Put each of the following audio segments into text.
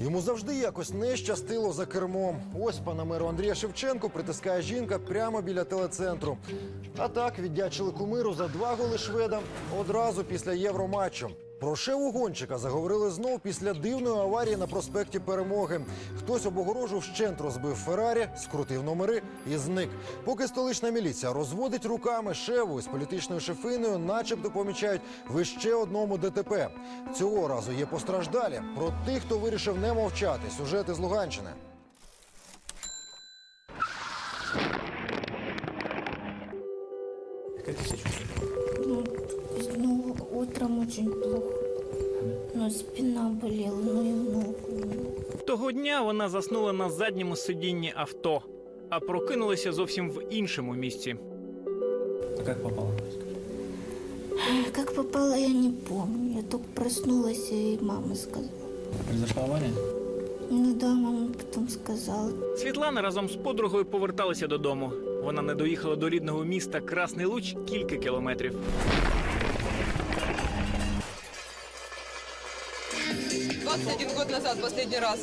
Йому завжди якось не щастило за кермом. Ось панамеру Андрія Шевченко притискає жінка прямо біля телецентру. А так віддячили кумиру за два голи шведам одразу після євроматчу. Про шеву гонщика заговорили знов після дивної аварії на проспекті Перемоги. Хтось об огорожу вщент розбив Феррарі, скрутив номери і зник. Поки столична міліція розводить руками шеву із політичною шефиною, начебто помічають в іще одному ДТП. Цього разу є постраждалі. Про тих, хто вирішив не мовчати. Сюжети з Луганщини. Как утром очень плохо. Ну, спина болела, ну и ногу. Того дня вона заснула на задньому сидінні авто, а прокинулася зовсім в іншому місці. А как попала? Как попала, я не помню. Я только проснулась, и мама сказала. Произошла авария? Ну да, мама потом сказала. Світлана разом з подругою поверталася додому. Вона не доїхала до рідного міста Красний Луч кілька кілометрів. Двадцать один год назад, последний раз,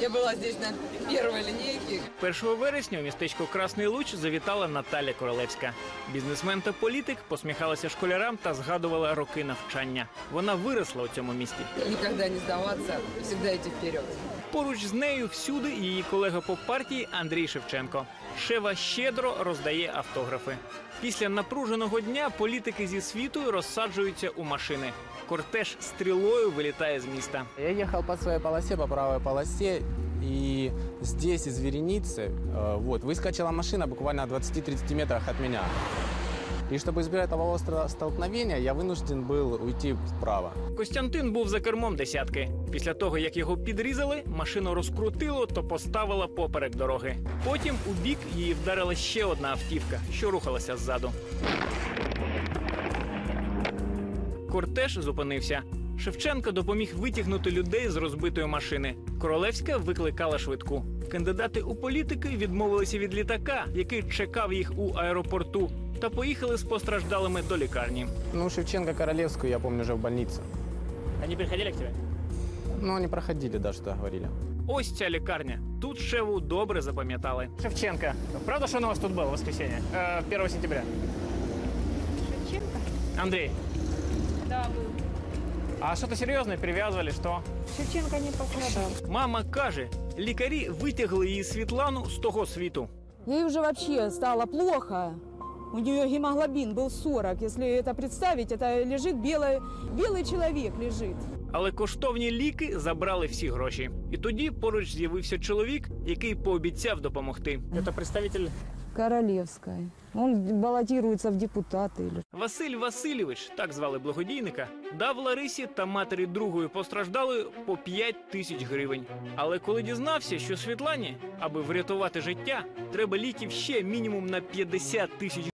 я была здесь на первой линейке. 1 вересня у містечко Красний Луч завітала Наталя Королевська. Бізнесмен та політик посміхалася школярам та згадувала роки навчання. Вона виросла у цьому місті. Никогда не сдаваться, всегда идти вперед. Поруч з нею всюди її колега по партії Андрій Шевченко. Шева щедро роздає автографи. Після напруженого дня політики зі світу розсаджуються у машини. Кортеж стрілою вилітає з міста. Я ехал по своей полосе, по правой полосе, и здесь из вереницы э, вот, выскочила машина буквально в 20-30 метрах от меня. И чтобы избежать того острого столкновения, я вынужден был уйти вправо. Костянтин був за кермом десятки. Після того, як його підрізали, машину розкрутило та поставила поперек дороги. Потім у бік її вдарила ще одна автівка, що рухалася ззаду. Кортеж зупинився. Шевченко допоміг витягнути людей з розбитої машини. Королевська викликала швидку. Кандидати у політики відмовилися від літака, який чекав їх у аеропорту, та поїхали з постраждалими до лікарні. Ну, Шевченко Королевскую, я помню, уже в больнице. Вони приходили к тебе? Ну, они проходили, да, что говорили. Ось ця лікарня. Тут Шеву добре запам'ятали. Шевченко, правда, що на вас тут було в воскресенье? Э, 1 сентября. Шевченко? Андрей, Да, был. А що-то серйозне прив'язували, що? Шевченко не пострадал. Мама каже, лікарі витягли її Світлану з того світу. Їй вже взагалі стало плохо. У нее гемоглобин был 40. Если это представить, это лежит белый, белый человек лежит. Але коштовні ліки забрали всі гроші. І тоді поруч з'явився чоловік, який пообіцяв допомогти. Це представитель Королевская. Он баллотируется в депутаты. Или... Василь Васильович, так звали благодійника, дав Ларисі та матері другої постраждалої по 5 тисяч гривень. Але коли дізнався, що Світлані, аби врятувати життя, треба ліків ще мінімум на 50 тисяч